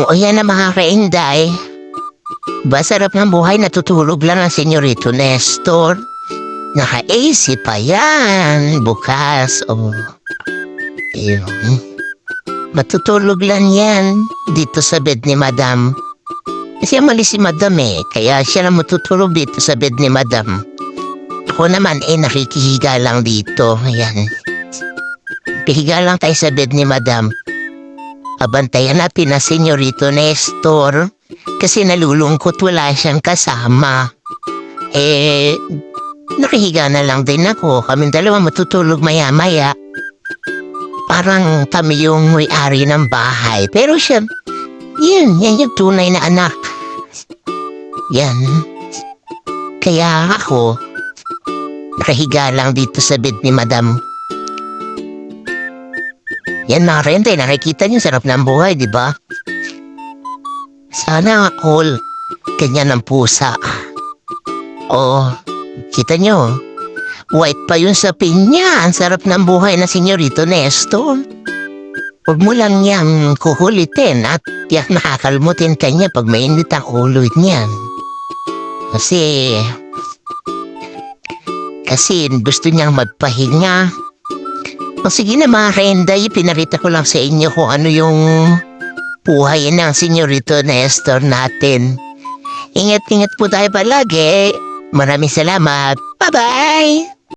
O yan na mga kainday. Ba sarap ng buhay natutulog lang ang senyorito Nestor. Naka-AC pa yan bukas. O, yun. Matutulog lang yan dito sa bed ni Madam. Kasi umalis si Madam eh, kaya siya na matutulog dito sa bed ni Madam. Ako naman eh nakikihiga lang dito. Ayan. Pihiga lang tayo sa bed ni Madam. Abantayan natin na senyorito Nestor kasi nalulungkot wala siyang kasama. Eh, nakihiga na lang din ako. Kaming dalawa matutulog maya-maya. Parang kami yung may-ari ng bahay. Pero siya, yan, yan yung tunay na anak. Yan. Kaya ako, nakahiga lang dito sa bed ni Madam. Yan mga rente, nakikita niyo sarap ng buhay, di ba? Sana all ganyan ang pusa. Oh, kita niyo, white pa yun sa pinya. Ang sarap ng buhay na senyorito Nestor. Huwag mo lang niyang kukulitin at tiyak nakakalmutin ka niya pag mainit ang ulo niyan. Kasi... Kasi gusto niyang magpahinga. O sige na mga Renday, pinarita ko lang sa inyo kung ano yung buhay ng senyorito Nestor natin. Ingat-ingat po tayo palagi. Maraming salamat. Bye-bye!